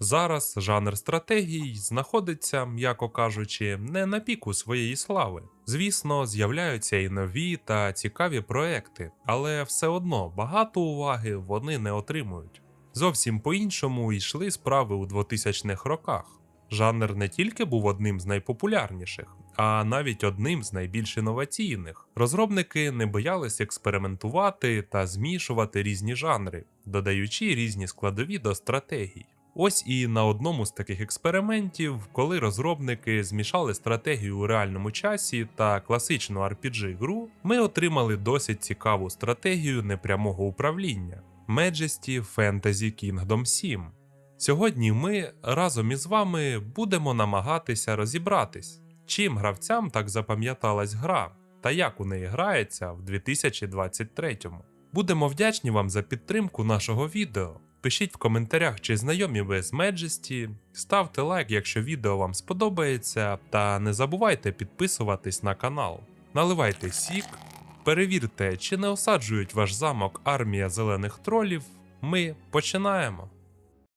Зараз жанр стратегій знаходиться, м'яко кажучи, не на піку своєї слави. Звісно, з'являються і нові та цікаві проекти, але все одно багато уваги вони не отримують. Зовсім по-іншому йшли справи у 2000-х роках. Жанр не тільки був одним з найпопулярніших, а навіть одним з найбільш інноваційних. Розробники не боялись експериментувати та змішувати різні жанри, додаючи різні складові до стратегій. Ось і на одному з таких експериментів, коли розробники змішали стратегію у реальному часі та класичну RPG гру, ми отримали досить цікаву стратегію непрямого управління Majesty Fantasy Kingdom 7. Сьогодні ми разом із вами будемо намагатися розібратись, чим гравцям так запам'яталась гра та як у неї грається в 2023-му. Будемо вдячні вам за підтримку нашого відео. Пишіть в коментарях, чи знайомі ви з Majesty, ставте лайк, якщо відео вам сподобається, та не забувайте підписуватись на канал. Наливайте сік, перевірте, чи не осаджують ваш замок армія зелених тролів. Ми починаємо.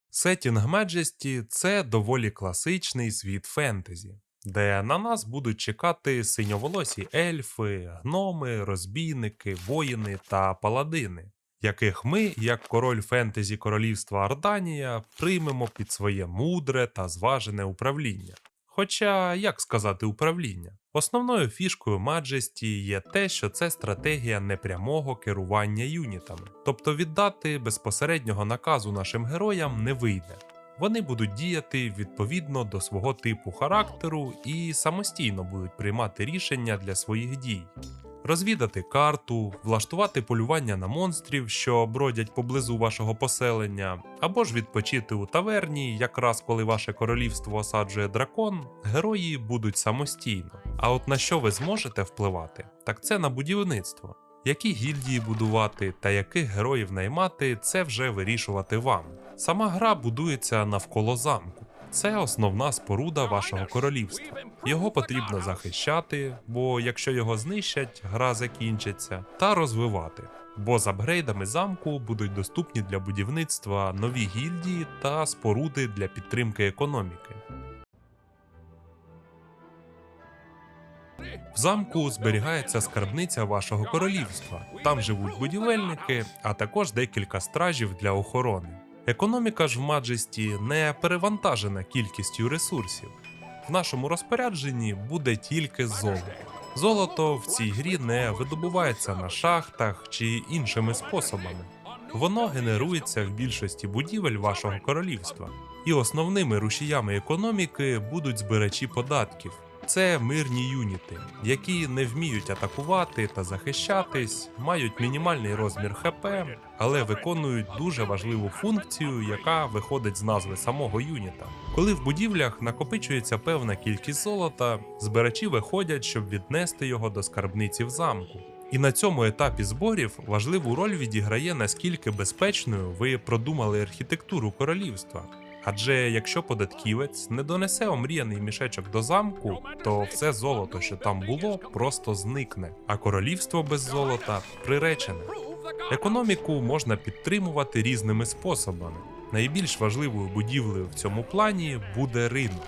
Сетінг Majesty – це доволі класичний світ фентезі, де на нас будуть чекати синьоволосі ельфи, гноми, розбійники, воїни та паладини, яких ми, як король фентезі королівства Арданія, приймемо під своє мудре та зважене управління. Хоча, як сказати управління? Основною фішкою Majesty є те, що це стратегія непрямого керування юнітами, тобто віддати безпосереднього наказу нашим героям не вийде. Вони будуть діяти відповідно до свого типу характеру і самостійно будуть приймати рішення для своїх дій. Розвідати карту, влаштувати полювання на монстрів, що бродять поблизу вашого поселення, або ж відпочити у таверні, якраз коли ваше королівство осаджує дракон, герої будуть самостійно. А от на що ви зможете впливати, так це на будівництво. Які гільдії будувати та яких героїв наймати, це вже вирішувати вам. Сама гра будується навколо замку. Це основна споруда вашого королівства. Його потрібно захищати, бо якщо його знищать, гра закінчиться, та розвивати. Бо з апгрейдами замку будуть доступні для будівництва нові гільдії та споруди для підтримки економіки. В замку зберігається скарбниця вашого королівства. Там живуть будівельники, а також декілька стражів для охорони. Економіка ж в Маджесті не перевантажена кількістю ресурсів. В нашому розпорядженні буде тільки золото. Золото в цій грі не видобувається на шахтах чи іншими способами. Воно генерується в більшості будівель вашого королівства. І основними рушіями економіки будуть збирачі податків. Це мирні юніти, які не вміють атакувати та захищатись, мають мінімальний розмір ХП, але виконують дуже важливу функцію, яка виходить з назви самого юніта. Коли в будівлях накопичується певна кількість золота, збирачі виходять, щоб віднести його до скарбниці в замку. І на цьому етапі зборів важливу роль відіграє наскільки безпечною ви продумали архітектуру королівства. Адже якщо податківець не донесе омріяний мішечок до замку, то все золото, що там було, просто зникне, а королівство без золота приречене. Економіку можна підтримувати різними способами. Найбільш важливою будівлею в цьому плані буде ринок.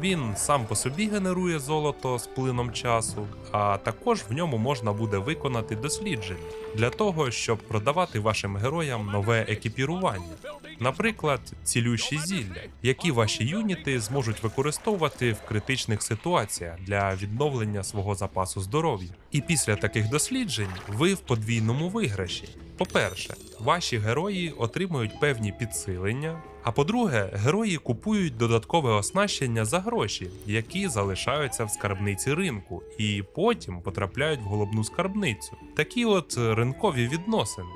Він сам по собі генерує золото з плином часу, а також в ньому можна буде виконати дослідження для того, щоб продавати вашим героям нове екіпірування. Наприклад, цілющі зілля, які ваші юніти зможуть використовувати в критичних ситуаціях для відновлення свого запасу здоров'я. І після таких досліджень ви в подвійному виграші. По-перше, ваші герої отримують певні підсилення. А по-друге, герої купують додаткове оснащення за гроші, які залишаються в скарбниці ринку, і потім потрапляють в головну скарбницю. Такі от ринкові відносини.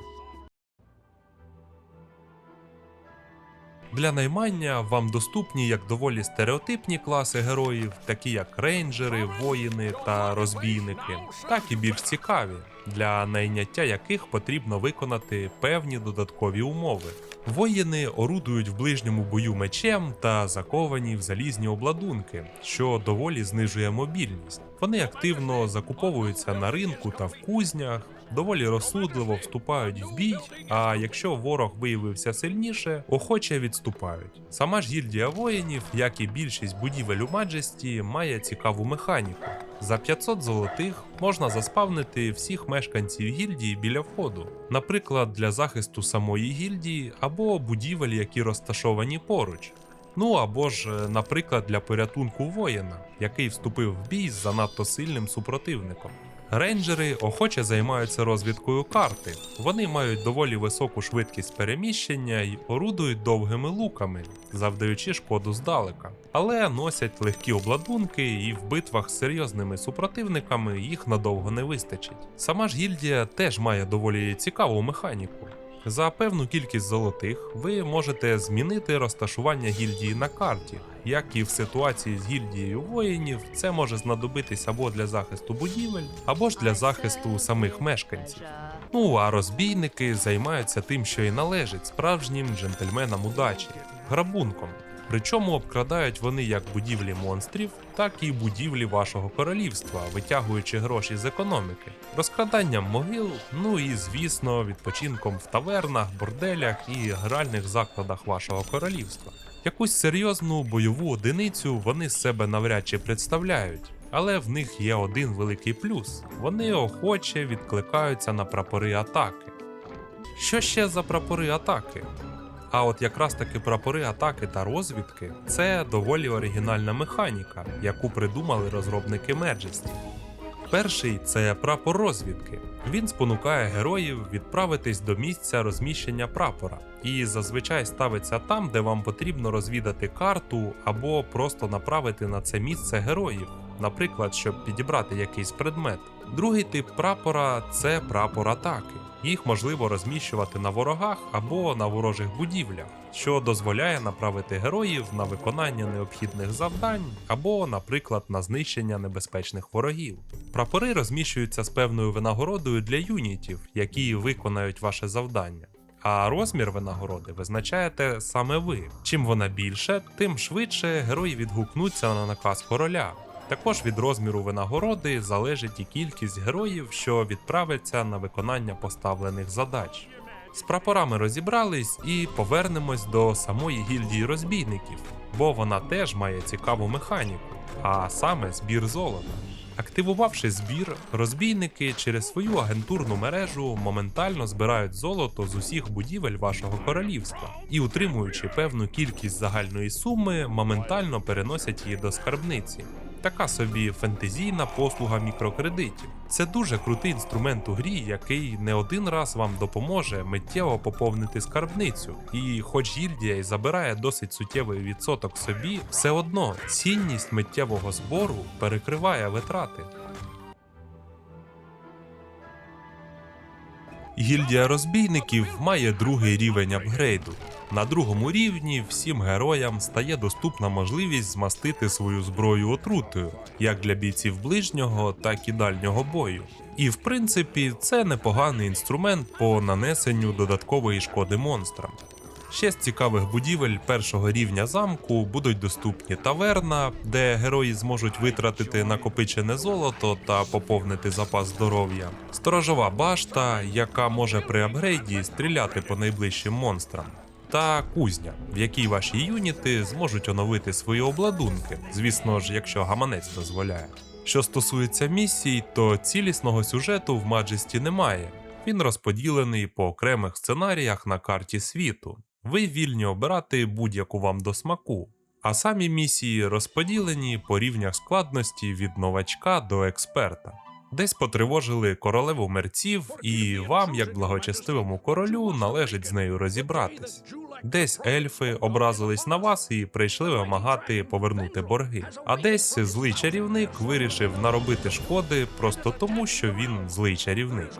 Для наймання вам доступні як доволі стереотипні класи героїв, такі як рейнджери, воїни та розбійники, так і більш цікаві, для найняття яких потрібно виконати певні додаткові умови. Воїни орудують в ближньому бою мечем та заковані в залізні обладунки, що доволі знижує мобільність. Вони активно закуповуються на ринку та в кузнях, доволі розсудливо вступають в бій, а якщо ворог виявився сильніше, охоче відступають. Сама ж гільдія воїнів, як і більшість будівель у Маджесті, має цікаву механіку. За 500 золотих можна заспавнити всіх мешканців гільдії біля входу, наприклад, для захисту самої гільдії або будівель, які розташовані поруч. Ну або ж, е, наприклад, для порятунку воїна, який вступив в бій з занадто сильним супротивником. Рейнджери охоче займаються розвідкою карти. Вони мають доволі високу швидкість переміщення і орудують довгими луками, завдаючи шкоду здалека. Але носять легкі обладунки, і в битвах з серйозними супротивниками їх надовго не вистачить. Сама ж гільдія теж має доволі цікаву механіку. За певну кількість золотих ви можете змінити розташування гільдії на карті. Як і в ситуації з гільдією воїнів, це може знадобитись або для захисту будівель, або ж для захисту самих мешканців. Ну а розбійники займаються тим, що і належить справжнім джентльменам удачі грабунком. Причому обкрадають вони як будівлі монстрів, так і будівлі вашого королівства, витягуючи гроші з економіки, розкраданням могил, ну і звісно, відпочинком в тавернах, борделях і гральних закладах вашого королівства. Якусь серйозну бойову одиницю вони з себе навряд чи представляють. Але в них є один великий плюс: вони охоче відкликаються на прапори атаки. Що ще за прапори атаки? А от якраз таки прапори атаки та розвідки це доволі оригінальна механіка, яку придумали розробники Majesty. Перший це прапор розвідки. Він спонукає героїв відправитись до місця розміщення прапора, і зазвичай ставиться там, де вам потрібно розвідати карту або просто направити на це місце героїв, наприклад, щоб підібрати якийсь предмет. Другий тип прапора це прапор атаки. Їх можливо розміщувати на ворогах або на ворожих будівлях, що дозволяє направити героїв на виконання необхідних завдань або, наприклад, на знищення небезпечних ворогів. Прапори розміщуються з певною винагородою для юнітів, які виконають ваше завдання. А розмір винагороди визначаєте саме ви. Чим вона більше, тим швидше герої відгукнуться на наказ короля. Також від розміру винагороди залежить і кількість героїв, що відправиться на виконання поставлених задач. З прапорами розібрались і повернемось до самої гільдії розбійників, бо вона теж має цікаву механіку, а саме збір золота. Активувавши збір, розбійники через свою агентурну мережу моментально збирають золото з усіх будівель вашого королівства і, утримуючи певну кількість загальної суми, моментально переносять її до скарбниці. Така собі фентезійна послуга мікрокредитів. Це дуже крутий інструмент у грі, який не один раз вам допоможе миттєво поповнити скарбницю. І хоч гільдія й забирає досить суттєвий відсоток собі, все одно цінність миттєвого збору перекриває витрати. Гільдія розбійників має другий рівень апгрейду. На другому рівні всім героям стає доступна можливість змастити свою зброю отрутою, як для бійців ближнього, так і дальнього бою. І в принципі, це непоганий інструмент по нанесенню додаткової шкоди монстрам. Ще з цікавих будівель першого рівня замку будуть доступні таверна, де герої зможуть витратити накопичене золото та поповнити запас здоров'я, сторожова башта, яка може при апгрейді стріляти по найближчим монстрам, та кузня, в якій ваші юніти зможуть оновити свої обладунки, звісно ж, якщо гаманець дозволяє. Що стосується місій, то цілісного сюжету в Маджесті немає. Він розподілений по окремих сценаріях на карті світу. Ви вільні обирати будь-яку вам до смаку. А самі місії розподілені по рівнях складності від новачка до експерта. Десь потривожили королеву мерців, і вам, як благочестивому королю, належить з нею розібратись. Десь ельфи образились на вас і прийшли вимагати повернути борги. А десь злий чарівник вирішив наробити шкоди просто тому, що він злий чарівник.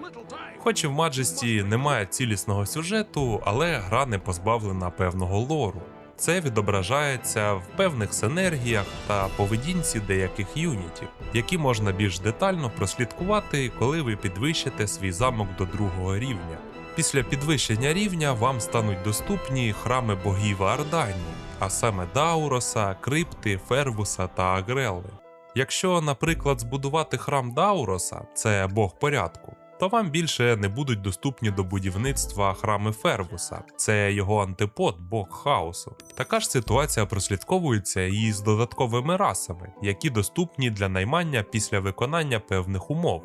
Хоч і в Маджесті немає цілісного сюжету, але гра не позбавлена певного лору. Це відображається в певних синергіях та поведінці деяких юнітів, які можна більш детально прослідкувати, коли ви підвищите свій замок до другого рівня. Після підвищення рівня вам стануть доступні храми богів Ардані, а саме Дауроса, Крипти, Фервуса та Агрелли. Якщо, наприклад, збудувати храм Дауроса, це бог порядку, то вам більше не будуть доступні до будівництва храми Фербуса. Це його антипод, бог хаосу. Така ж ситуація прослідковується і з додатковими расами, які доступні для наймання після виконання певних умов.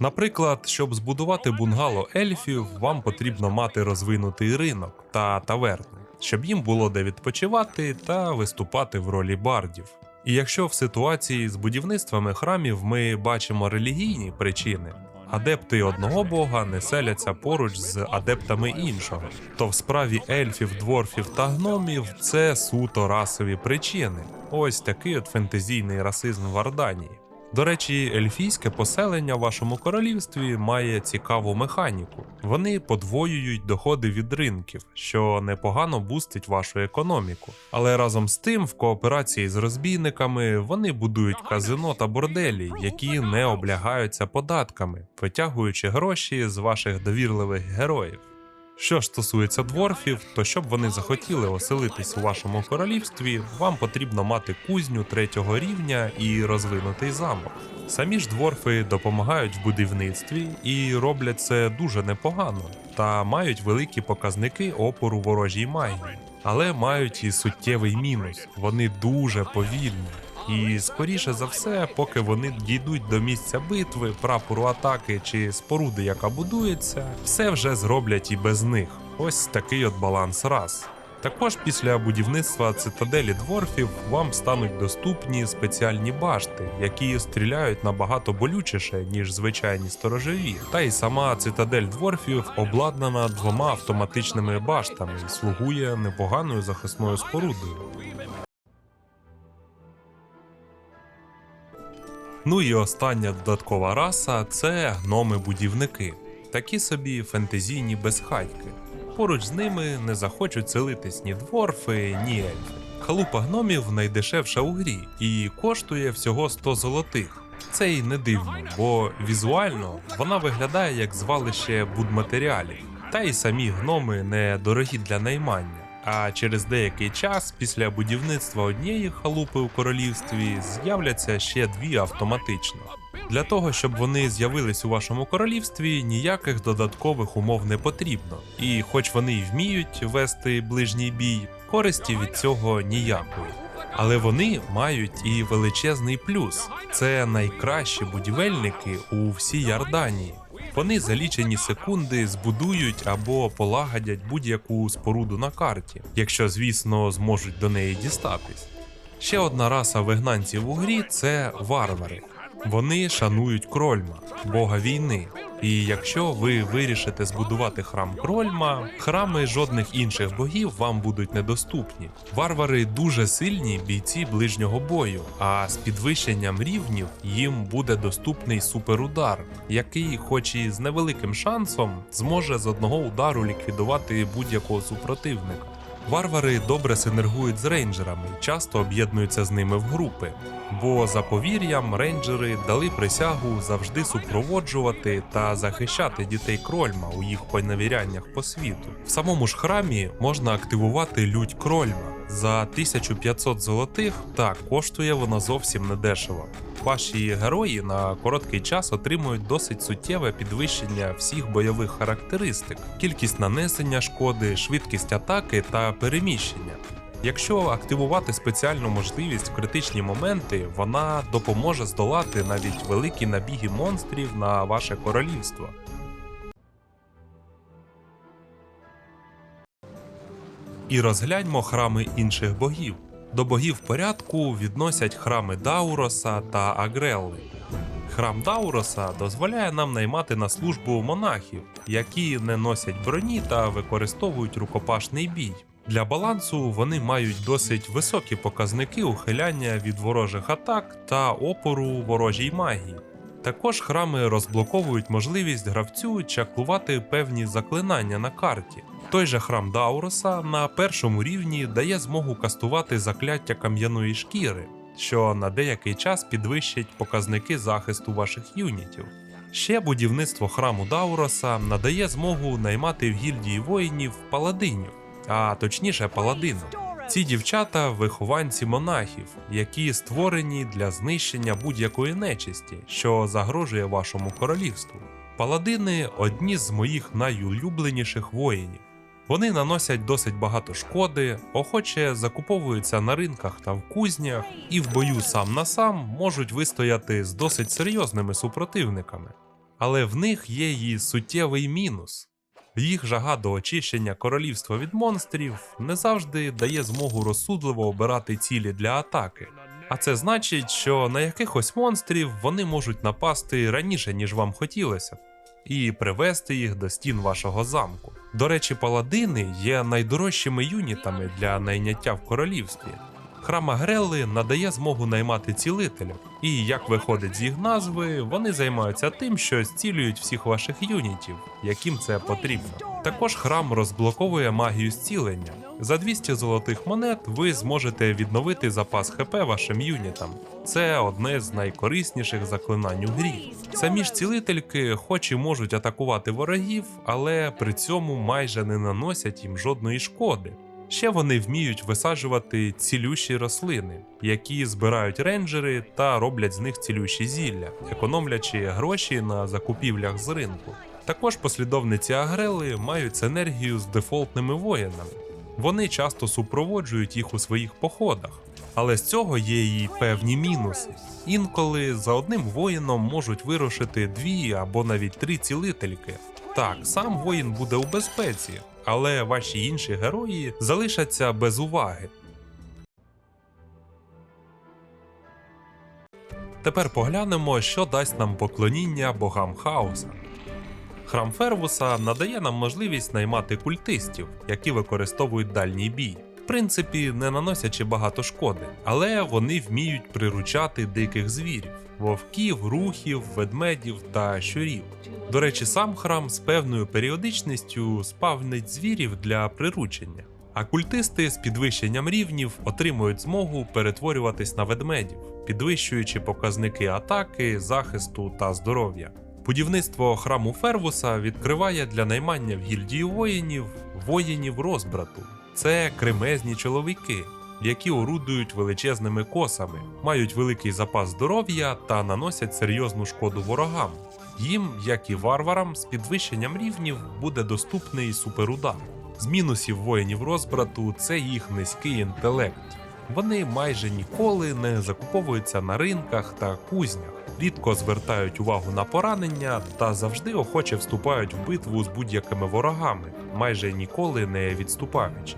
Наприклад, щоб збудувати бунгало ельфів, вам потрібно мати розвинутий ринок та таверни, щоб їм було де відпочивати та виступати в ролі бардів. І якщо в ситуації з будівництвами храмів ми бачимо релігійні причини, адепти одного бога не селяться поруч з адептами іншого, то в справі ельфів, дворфів та гномів це суто расові причини. Ось такий от фентезійний расизм в Арданії. До речі, ельфійське поселення в вашому королівстві має цікаву механіку. Вони подвоюють доходи від ринків, що непогано бустить вашу економіку. Але разом з тим, в кооперації з розбійниками вони будують казино та борделі, які не облягаються податками, витягуючи гроші з ваших довірливих героїв. Що стосується дворфів, то щоб вони захотіли оселитись у вашому королівстві, вам потрібно мати кузню третього рівня і розвинутий замок. Самі ж дворфи допомагають в будівництві і роблять це дуже непогано, та мають великі показники опору ворожій магії. Але мають і суттєвий мінус: вони дуже повільні. І скоріше за все, поки вони дійдуть до місця битви, прапору атаки чи споруди, яка будується, все вже зроблять і без них. Ось такий от баланс раз. Також після будівництва цитаделі дворфів вам стануть доступні спеціальні башти, які стріляють набагато болючіше, ніж звичайні сторожові. Та й сама цитадель дворфів обладнана двома автоматичними баштами і слугує непоганою захисною спорудою. Ну і остання додаткова раса це гноми-будівники, такі собі фентезійні безхатьки. Поруч з ними не захочуть селитись ні дворфи, ні ельфи. Халупа гномів найдешевша у грі і коштує всього 100 золотих. Це й не дивно, бо візуально вона виглядає як звалище будматеріалів, та й самі гноми не дорогі для наймання. А через деякий час після будівництва однієї халупи у королівстві з'являться ще дві автоматично. Для того, щоб вони з'явились у вашому королівстві, ніяких додаткових умов не потрібно. І хоч вони й вміють вести ближній бій, користі від цього ніякої. Але вони мають і величезний плюс: це найкращі будівельники у всій Ярданії. Вони за лічені секунди збудують або полагодять будь-яку споруду на карті, якщо, звісно, зможуть до неї дістатись. Ще одна раса вигнанців у грі це варвари. Вони шанують крольма, бога війни. І якщо ви вирішите збудувати храм крольма, храми жодних інших богів вам будуть недоступні. Варвари дуже сильні бійці ближнього бою, а з підвищенням рівнів їм буде доступний суперудар, який, хоч і з невеликим шансом, зможе з одного удару ліквідувати будь-якого супротивника. Варвари добре синергують з рейнджерами і часто об'єднуються з ними в групи. Бо за повір'ям рейнджери дали присягу завжди супроводжувати та захищати дітей крольма у їх поневіряннях по світу. В самому ж храмі можна активувати лють крольма за 1500 золотих. Так коштує воно зовсім недешево. Ваші герої на короткий час отримують досить суттєве підвищення всіх бойових характеристик, кількість нанесення шкоди, швидкість атаки та переміщення. Якщо активувати спеціальну можливість в критичні моменти, вона допоможе здолати навіть великі набіги монстрів на ваше королівство. І розгляньмо храми інших богів. До богів порядку відносять храми Дауроса та Агрелли. Храм Дауроса дозволяє нам наймати на службу монахів, які не носять броні та використовують рукопашний бій. Для балансу вони мають досить високі показники ухиляння від ворожих атак та опору ворожій магії. Також храми розблоковують можливість гравцю чаклувати певні заклинання на карті. Той же храм Дауроса на першому рівні дає змогу кастувати закляття кам'яної шкіри, що на деякий час підвищить показники захисту ваших юнітів. Ще будівництво храму Дауроса надає змогу наймати в гільдії воїнів паладинів, а точніше паладину. Ці дівчата вихованці монахів, які створені для знищення будь-якої нечисті, що загрожує вашому королівству. Паладини одні з моїх найулюбленіших воїнів. Вони наносять досить багато шкоди, охоче закуповуються на ринках та в кузнях, і в бою сам на сам можуть вистояти з досить серйозними супротивниками. Але в них є і суттєвий мінус. Їх жага до очищення королівства від монстрів не завжди дає змогу розсудливо обирати цілі для атаки. А це значить, що на якихось монстрів вони можуть напасти раніше, ніж вам хотілося, і привести їх до стін вашого замку. До речі, паладини є найдорожчими юнітами для найняття в королівстві. Храма Грелли надає змогу наймати цілителів, і як виходить з їх назви, вони займаються тим, що зцілюють всіх ваших юнітів, яким це потрібно. Також храм розблоковує магію зцілення. За 200 золотих монет ви зможете відновити запас ХП вашим юнітам. Це одне з найкорисніших заклинань у грі. Самі ж цілительки, хоч і можуть атакувати ворогів, але при цьому майже не наносять їм жодної шкоди. Ще вони вміють висаджувати цілющі рослини, які збирають рейнджери та роблять з них цілющі зілля, економлячи гроші на закупівлях з ринку. Також послідовниці Агрели мають синергію з дефолтними воїнами. Вони часто супроводжують їх у своїх походах, але з цього є і певні мінуси. Інколи за одним воїном можуть вирушити дві або навіть три цілительки. Так, сам воїн буде у безпеці, але ваші інші герої залишаться без уваги. Тепер поглянемо, що дасть нам поклоніння богам хаоса. Храм Фервуса надає нам можливість наймати культистів, які використовують дальній бій. В принципі, не наносячи багато шкоди, але вони вміють приручати диких звірів: вовків, рухів, ведмедів та щурів. До речі, сам храм з певною періодичністю спавнить звірів для приручення. А культисти з підвищенням рівнів отримують змогу перетворюватись на ведмедів, підвищуючи показники атаки, захисту та здоров'я. Будівництво храму Фервуса відкриває для наймання в гільдію воїнів воїнів розбрату. Це кремезні чоловіки, які орудують величезними косами, мають великий запас здоров'я та наносять серйозну шкоду ворогам. Їм, як і варварам, з підвищенням рівнів буде доступний суперудар. З мінусів воїнів розбрату це їх низький інтелект. Вони майже ніколи не закуповуються на ринках та кузнях, рідко звертають увагу на поранення та завжди охоче вступають в битву з будь-якими ворогами, майже ніколи не відступаючи.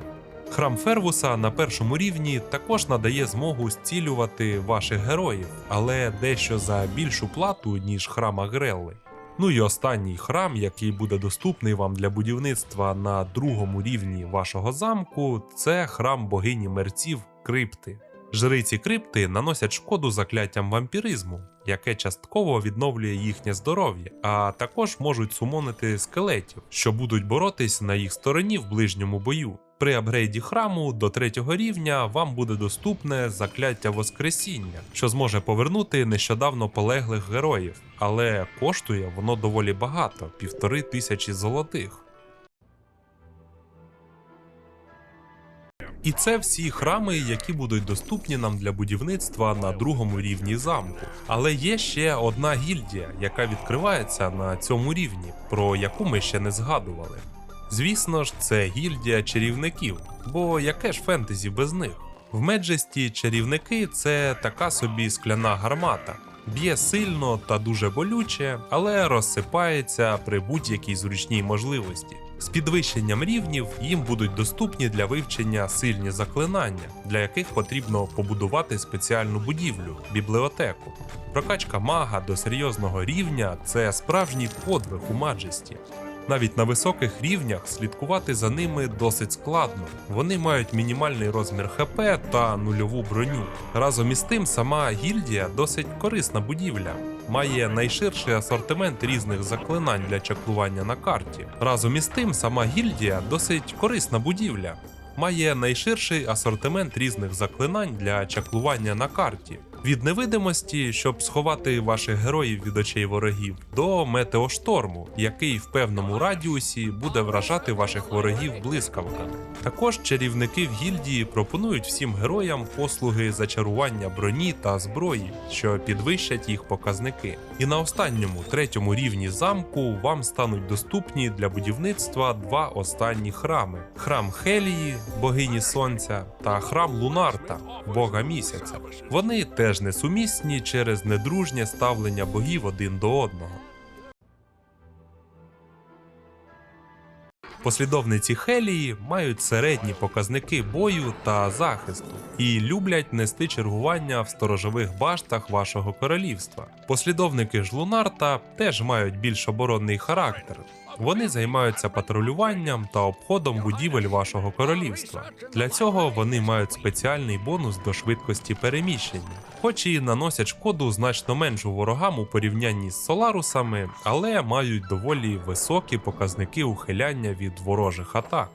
Храм Фервуса на першому рівні також надає змогу зцілювати ваших героїв, але дещо за більшу плату, ніж храм Агрелли. Ну і останній храм, який буде доступний вам для будівництва на другому рівні вашого замку, це храм богині мерців крипти. Жриці крипти наносять шкоду закляттям вампіризму, яке частково відновлює їхнє здоров'я, а також можуть сумонити скелетів, що будуть боротись на їх стороні в ближньому бою. При апгрейді храму до третього рівня вам буде доступне закляття Воскресіння, що зможе повернути нещодавно полеглих героїв, але коштує воно доволі багато півтори тисячі золотих. І це всі храми, які будуть доступні нам для будівництва на другому рівні замку. Але є ще одна гільдія, яка відкривається на цьому рівні, про яку ми ще не згадували. Звісно ж, це гільдія чарівників, бо яке ж фентезі без них? В Меджесті чарівники це така собі скляна гармата. Б'є сильно та дуже болюче, але розсипається при будь-якій зручній можливості. З підвищенням рівнів їм будуть доступні для вивчення сильні заклинання, для яких потрібно побудувати спеціальну будівлю бібліотеку. Прокачка мага до серйозного рівня це справжній подвиг у маджесті. Навіть на високих рівнях слідкувати за ними досить складно. Вони мають мінімальний розмір ХП та нульову броню. Разом із тим, сама гільдія досить корисна будівля. Має найширший асортимент різних заклинань для чаклування на карті. Разом із тим, сама гільдія досить корисна будівля. Має найширший асортимент різних заклинань для чаклування на карті. Від невидимості, щоб сховати ваших героїв від очей ворогів, до метеошторму, який в певному радіусі буде вражати ваших ворогів блискавками. Також чарівники в гільдії пропонують всім героям послуги зачарування броні та зброї, що підвищать їх показники. І на останньому третьому рівні замку вам стануть доступні для будівництва два останні храми: храм Хелії, богині сонця, та храм Лунарта, бога місяця. Вони теж несумісні через недружнє ставлення богів один до одного. Послідовниці Хелії мають середні показники бою та захисту і люблять нести чергування в сторожових баштах вашого королівства. Послідовники ж Лунарта теж мають більш оборонний характер. Вони займаються патрулюванням та обходом будівель вашого королівства. Для цього вони мають спеціальний бонус до швидкості переміщення, хоч і наносять шкоду значно меншу ворогам у порівнянні з Соларусами, але мають доволі високі показники ухиляння від ворожих атак.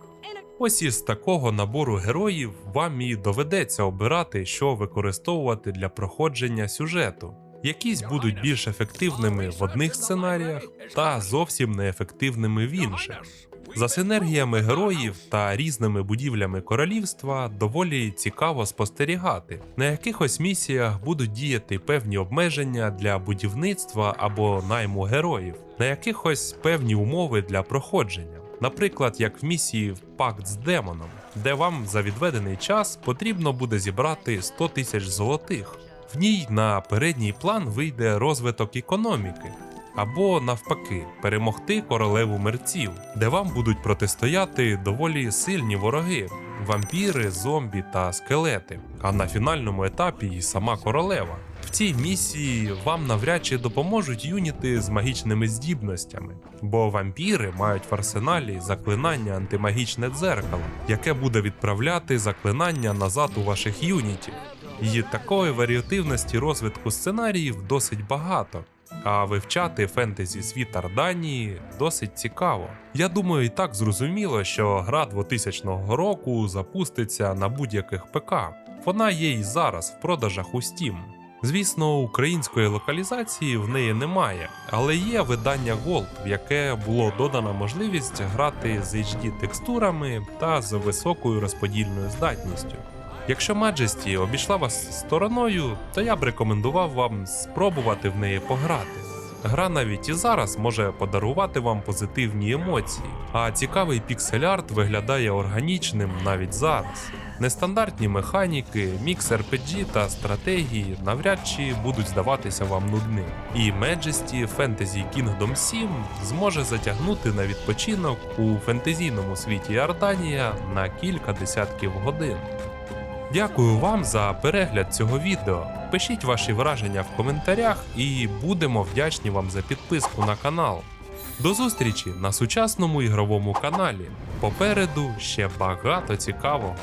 Ось із такого набору героїв вам і доведеться обирати, що використовувати для проходження сюжету. Якісь будуть більш ефективними в одних сценаріях та зовсім неефективними в інших. За синергіями героїв та різними будівлями королівства доволі цікаво спостерігати. На якихось місіях будуть діяти певні обмеження для будівництва або найму героїв, на якихось певні умови для проходження. Наприклад, як в місії в Пакт з демоном, де вам за відведений час потрібно буде зібрати 100 тисяч золотих. В ній на передній план вийде розвиток економіки, або навпаки, перемогти королеву мерців, де вам будуть протистояти доволі сильні вороги вампіри, зомбі та скелети. А на фінальному етапі і сама королева. В цій місії вам навряд чи допоможуть юніти з магічними здібностями, бо вампіри мають в арсеналі заклинання антимагічне дзеркало, яке буде відправляти заклинання назад у ваших юнітів. І такої варіативності розвитку сценаріїв досить багато. А вивчати фентезі світ Арданії досить цікаво. Я думаю, і так зрозуміло, що гра 2000 року запуститься на будь-яких ПК. Вона є і зараз в продажах у Steam. Звісно, української локалізації в неї немає, але є видання Gold, в яке було додана можливість грати з HD текстурами та з високою розподільною здатністю. Якщо Majesty обійшла вас стороною, то я б рекомендував вам спробувати в неї пограти. Гра навіть і зараз може подарувати вам позитивні емоції, а цікавий піксель-арт виглядає органічним навіть зараз. Нестандартні механіки, мікс RPG та стратегії навряд чи будуть здаватися вам нудним. І Majesty Fantasy Kingdom 7 зможе затягнути на відпочинок у фентезійному світі Арданія на кілька десятків годин. Дякую вам за перегляд цього відео. Пишіть ваші враження в коментарях і будемо вдячні вам за підписку на канал. До зустрічі на сучасному ігровому каналі. Попереду ще багато цікавого.